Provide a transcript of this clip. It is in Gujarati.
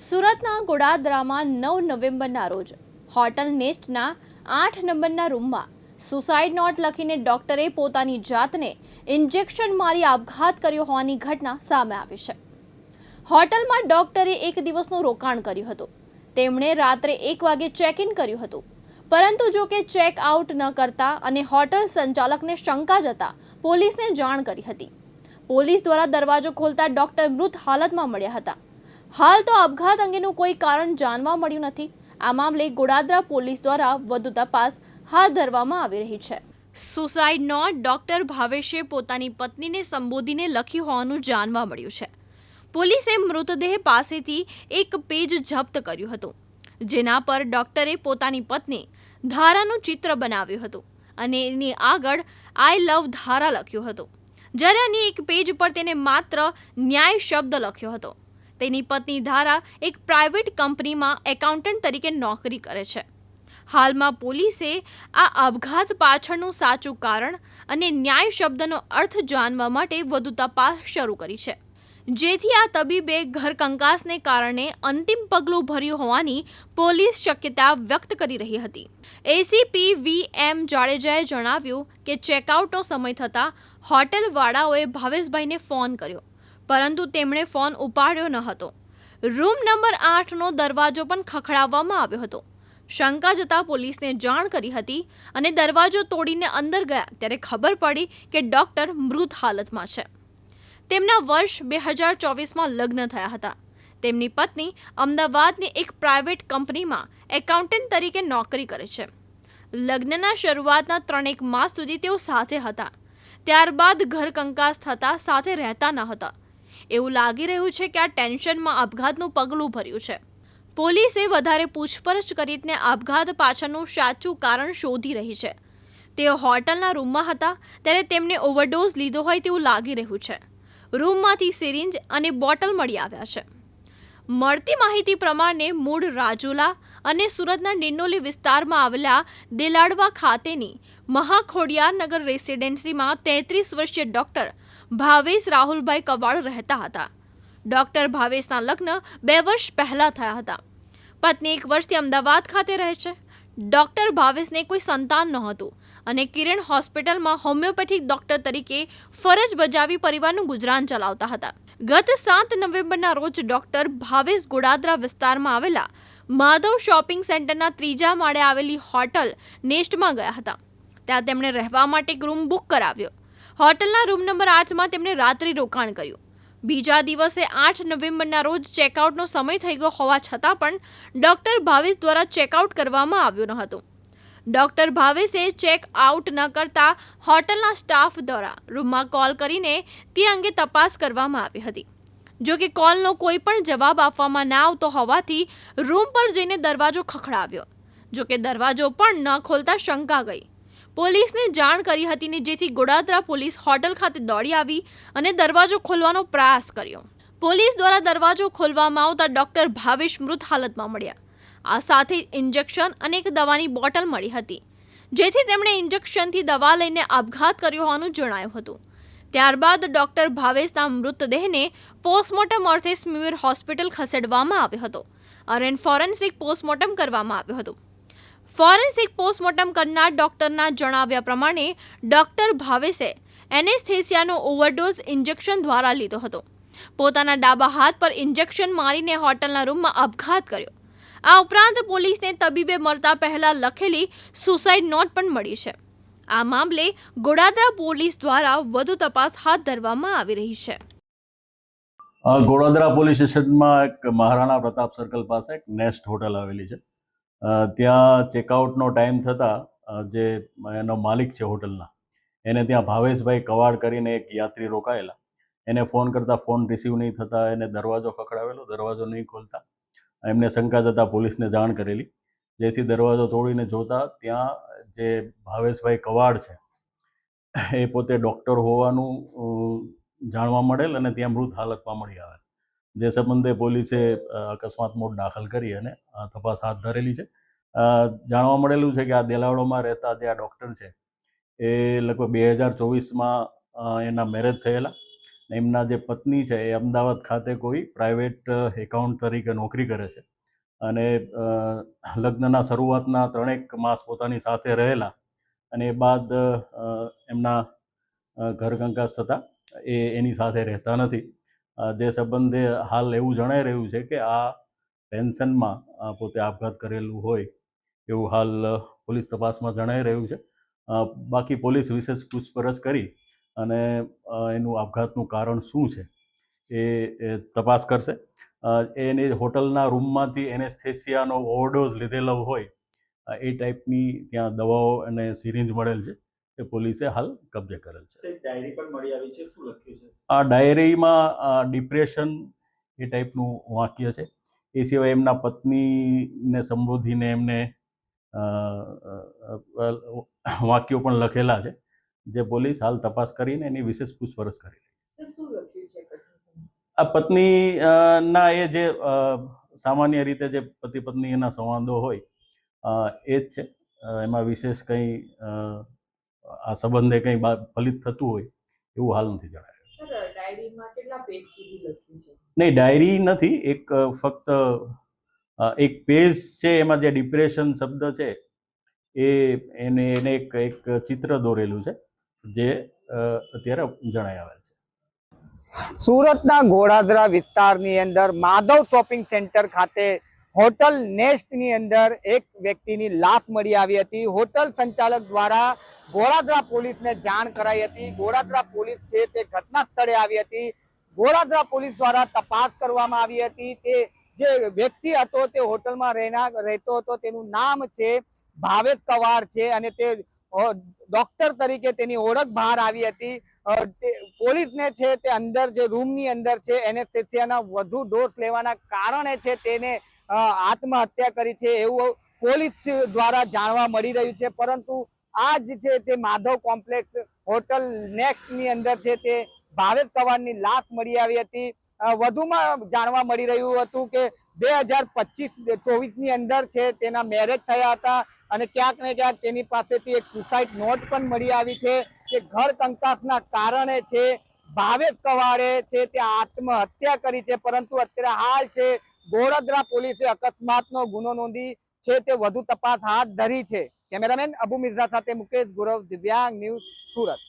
સુરતના ગોડાદરામાં નવ નવેમ્બરના રોજ. હોટલ નેસ્ટના આઠ નંબરના રૂમમાં સુસાઇડ નોટ લખીને ડોક્ટરે પોતાની જાતને ઇન્જેક્શન મારી આપઘાત કર્યો હોવાની ઘટના સામે આવી છે. હોટલમાં ડોક્ટરે એક દિવસનું રોકાણ કર્યું હતું. તેમણે રાત્રે એક વાગે ચેક ઇન કર્યું હતું. પરંતુ જો કે ચેક આઉટ ન કરતા અને હોટલ સંચાલકને શંકા જતા પોલીસને જાણ કરી હતી. પોલીસ દ્વારા દરવાજો ખોલતા ડોક્ટર મૃત હાલતમાં મળ્યા હતા. હાલ તો આપઘાત અંગેનું કોઈ કારણ જાણવા મળ્યું નથી. આ મામલે ગોડાદરા પોલીસ દ્વારા વધુ તપાસ હાથ ધરવામાં આવી રહી છે. સુસાઇડ નોટ ડોક્ટર ભાવેશે પોતાની પત્નીને સંબોધીને લખ્યું હોવાનું જાણવા મળ્યું છે. પોલીસે મૃતદેહ પાસેથી એક પેજ જપ્ત કર્યું હતું, જેના પર ડોક્ટરે પોતાની પત્ની ધારાનું ચિત્ર બનાવ્યું હતું અને એની આગળ આઈ લવ ધારા લખ્યું હતું. જ્યારે અન્ય એક પેજ પર તેને માત્ર ન્યાય શબ્દ લખ્યો હતો. તેની પત્ની ધારા એક પ્રાઇવેટ કંપનીમાં એકાઉન્ટન્ટ તરીકે નોકરી કરે છે. હાલમાં પોલીસે આ આપઘાત પાછળનું સાચું કારણ અને ન્યાય શબ્દનો અર્થ જાણવા માટે વધુ તપાસ શરૂ કરી છે. જેથી આ તબીબે ઘર કંકાસને કારણે અંતિમ પગલું ભર્યું હોવાની પોલીસ શક્યતા વ્યક્ત કરી રહી હતી. એસીપી વી એમ જાડેજાએ જણાવ્યું કે ચેકઆઉટનો સમય થતાં હોટેલવાળાઓએ ભાવેશભાઈને ફોન કર્યો. પરંતુ તેમણે ફોન ઉપાડ્યો ન હતો. રૂમ નંબર આઠનો દરવાજો પણ ખખડાવવામાં આવ્યો હતો. શંકા જતાં પોલીસને જાણ કરી હતી અને દરવાજો તોડીને અંદર ગયા ત્યારે ખબર પડી કે ડૉક્ટર મૃત હાલતમાં છે. તેમના વર્ષ બે હજાર ચોવીસમાં લગ્ન થયા હતા. તેમની પત્ની અમદાવાદની એક પ્રાઇવેટ કંપનીમાં એકાઉન્ટન્ટ તરીકે નોકરી કરે છે. લગ્નના શરૂઆતના ત્રણેક માસ સુધી તેઓ સાથે હતા. ત્યારબાદ ઘર કંકાસ થતાં સાથે રહેતા ન હતા. એવું લાગી રહ્યું છે કે આ ટેન્શનમાં આપઘાતનું પગલું ભર્યું છે. પોલીસે વધારે પૂછપરછ કરીને આપઘાત પાછળનું સાચું કારણ શોધી રહી છે. તેઓ હોટલના રૂમમાં હતા, ત્યારે તેમને ઓવરડોઝ લીધો હોય તેવું લાગી રહ્યું છે. રૂમમાંથી સિરિંજ અને બોટલ મળી આવ્યા છે. મળતી માહિતી પ્રમાણે મૂળ રાજુલા અને સુરતના ડિંડોલી વિસ્તારમાં આવેલા દેલાડવા ખાતેની મહાખોડિયારનગર રેસિડેન્સીમાં તેત્રીસ વર્ષીય ડોક્ટર ભાવેશ રાહુલભાઈ કવાડ રહેતા હતા. ડોક્ટર ભાવેશના લગ્ન બે વર્ષ પહેલા થયા હતા. પત્ની એક વર્ષથી અમદાવાદ ખાતે રહે છે. ડોક્ટર ભાવેશને કોઈ સંતાન નહોતું અને કિરણ હોસ્પિટલમાં હોમિયોપેથિક ડોક્ટર તરીકે ફરજ બજાવી પરિવારનું ગુજરાન ચલાવતા હતા. ગત સાત નવેમ્બરના રોજ ડોક્ટર ભાવેશ ગોડાદરા વિસ્તારમાં આવેલા માધવ શોપિંગ સેન્ટરના ત્રીજા માળે આવેલી હોટલ નેસ્ટમાં ગયા હતા. ત્યાં તેમણે રહેવા માટે એક રૂમ બુક કરાવ્યો. હોટલના રૂમ નંબર આઠમાં તેમણે રાત્રિ રોકાણ કર્યું. બીજા દિવસે આઠ નવેમ્બરના રોજ ચેકઆઉટનો સમય થઈ ગયો હોવા છતાં પણ ડૉક્ટર ભાવેશ દ્વારા ચેકઆઉટ કરવામાં આવ્યું ન હતું. ડોક્ટર ભાવેશે ચેક આઉટ ન કરતા હોટલના સ્ટાફ દ્વારા રૂમમાં કોલ કરીને તે અંગે તપાસ કરવામાં આવી હતી. જો કે કોલનો કોઈ પણ જવાબ આપવામાં ના આવતો હોવાથી રૂમ પર જઈને દરવાજો ખખડાવ્યો. જો કે દરવાજો પણ ન ખોલતા શંકા ગઈ. પોલીસને જાણ કરી હતી ને જેથી ગોડાદરા પોલીસ હોટલ ખાતે દોડી આવી અને દરવાજો ખોલવાનો પ્રયાસ કર્યો. પોલીસ દ્વારા દરવાજો ખોલવામાં આવતા ડોક્ટર ભાવેશ મૃત હાલતમાં મળ્યા. આ સાથે ઇન્જેક્શન અને એક દવાની બોટલ મળી હતી, જેથી તેમણે ઇન્જેક્શનથી દવા લઈને આપઘાત કર્યો હોવાનું જણાયું હતું. ત્યારબાદ ડોક્ટર ભાવેશના મૃતદેહને પોસ્ટમોર્ટમ અર્થે સ્મીર હોસ્પિટલ ખસેડવામાં આવ્યો હતો. અને ફોરેન્સિક પોસ્ટમોર્ટમ કરવામાં આવ્યું હતું. ફોરેન્સિક પોસ્ટમોર્ટમ કરનાર ડોક્ટરના જણાવ્યા પ્રમાણે, ડોક્ટર ભાવેશે એનેસ્થેસિયાનો ઓવરડોઝ ઇન્જેક્શન દ્વારા લીધો હતો. પોતાના ડાબા હાથ પર ઇન્જેક્શન મારીને હોટલના રૂમમાં આપઘાત કર્યો. આ ઉપરાંત પોલીસને તબીબે મળતા પહેલા લખેલી સુસાઇડ નોટ પણ મળી છે. આ મામલે ગોડાદરા પોલીસ દ્વારા વધુ તપાસ હાથ ધરવામાં આવી રહી છે. ગોડાદરા પોલીસ સ્ટેશનમાં એક મહારાણા પ્રતાપ સર્કલ પાસે એક નેસ્ટ હોટલ આવેલી છે. ત્યાં ચેકઆઉટનો ટાઈમ થતાં જે એનો માલિક છે હોટલના, એને ત્યાં ભાવેશભાઈ કવાડ કરીને એક યાત્રી રોકાયેલા. એને ફોન કરતાં ફોન રિસીવ નહીં થતાં એને દરવાજો ખખડાવેલો, દરવાજો નહીં ખોલતા. એમને શંકા જતાં પોલીસને જાણ કરેલી. જેથી દરવાજો તોડીને જોતા ત્યાં જે ભાવેશભાઈ કવાડ છે, એ પોતે ડૉક્ટર હોવાનું જાણવા મળેલ અને ત્યાં મૃત હાલતમાં મળી આવેલ. જે સંબંધે પોલીસે અકસ્માત મોડ દાખલ કરી અને તપાસ હાથ ધરેલી છે. જાણવા મળેલું છે કે આ દેલાવડોમાં રહેતા જે આ ડૉક્ટર છે, એ લગભગ બે હજાર ચોવીસમાં એના મેરેજ થયેલા. એમના જે પત્ની છે, એ અમદાવાદ ખાતે કોઈ પ્રાઇવેટ એકાઉન્ટ તરીકે નોકરી કરે છે. અને લગ્નના શરૂઆતના ત્રણેક માસ પોતાની સાથે રહેલા અને એ બાદ એમના ઘર કંકાસ થતાં એ એની સાથે રહેતા નથી. જે સંબંધે હાલ એવું જણાઈ રહ્યું છે કે આ પેન્શનમાં પોતે આપઘાત કરેલું હોય એવું હાલ પોલીસ તપાસમાં જણાઈ રહ્યું છે. બાકી પોલીસ વિશેષ પૂછપરછ કરી અને એનું આપઘાતનું કારણ શું છે એ તપાસ કરશે. એની હોટલના રૂમમાંથી એનેસ્થેસિયાનો ઓવરડોઝ લીધેલો હોય એ ટાઈપની ત્યાં દવાઓ અને સિરિંજ મળેલ છે એ પોલીસે હાલ કબજે કરેલ છે. ડાયરી પણ મળી આવી છે શું લખ્યું છે? આ ડાયરીમાં ડિપ્રેશન એ ટાઈપનું વાક્ય છે એ સિવાય એમના પત્નીને સંબોધીને એમને વાક્યો પણ લખેલા છે જે પોલીસ હાલ તપાસ કરીને એની વિશેષ પૂછપરછ કરી રહી છે. આ પત્ની ના એ જે સામાન્ય રીતે જે પતિ પત્ની એના સંવાદો હોય એ જ છે. એમાં વિશેષ કંઈ આ સંબંધે કંઈ ફલિત થતું હોય એવું હાલ નથી જણાયું. નહીં ડાયરી નથી. એક ફક્ત એક પેજ છે એમાં જે ડિપ્રેશન શબ્દ છે એ એને એને એક એક ચિત્ર દોરેલું છે જે અત્યારે જણાય આવેલ છે સુરતના ઘોડાદરા વિસ્તારની અંદર માધવ શોપિંગ સેન્ટર ખાતે હોટલ નેસ્ટની અંદર એક વ્યક્તિની લાશ મળી આવી હતી. હોટલ સંચાલક દ્વારા ઘોડાદરા પોલીસને જાણ કરાઈ હતી. ઘોડાદરા પોલીસ છે તે ઘટના સ્થળે આવી હતી. ઘોડાદરા પોલીસ દ્વારા તપાસ કરવામાં આવી હતી. તે જે વ્યક્તિ હતો તે હોટલમાં રહેના રહેતો હતો. તેનું નામ છે ભાવેશ કવાડ છે અને તે ડોક્ટર તરીકે તેની ઓળખ બહાર આવી હતી. પોલીસને છે તે અંદર જે રૂમની અંદર છે એનેસ્થેસિયાના વધુ ડોઝ લેવાના કારણે છે તેને આત્મહત્યા કરી છે એવું પોલીસ દ્વારા જાણવા મળી રહ્યું છે. પરંતુ આ જ છે તે માધવ કોમ્પ્લેક્સ હોટલ નેક્સ્ટની અંદર છે તે ભાવેશ કવાડની લાશ મળી આવી હતી. વધુમાં જાણવા મળી રહ્યું હતું કે બે હજાર પચીસ ચોવીસની અંદર છે તેના મેરેજ થયા હતા. અને ક્યાંક ને ક્યાંક તેની પાસેથી એક સુસાઇડ નોટ પણ મળી આવી છે કે ઘર કંકાસના કારણે છે, ભાવેશ કવાડે છે તે આત્મહત્યા કરી છે, પરંતુ અત્યારે હાલ છે ગોળાદરા પોલીસે અકસ્માતનો ગુનો નોંધી છે તે વધુ તપાસ હાથ ધરી છે. કેમેરામેન અબુ મિર્ઝા સાથે મુકેશ ગુરવ, દિવ્યાંગ ન્યૂઝ સુરત.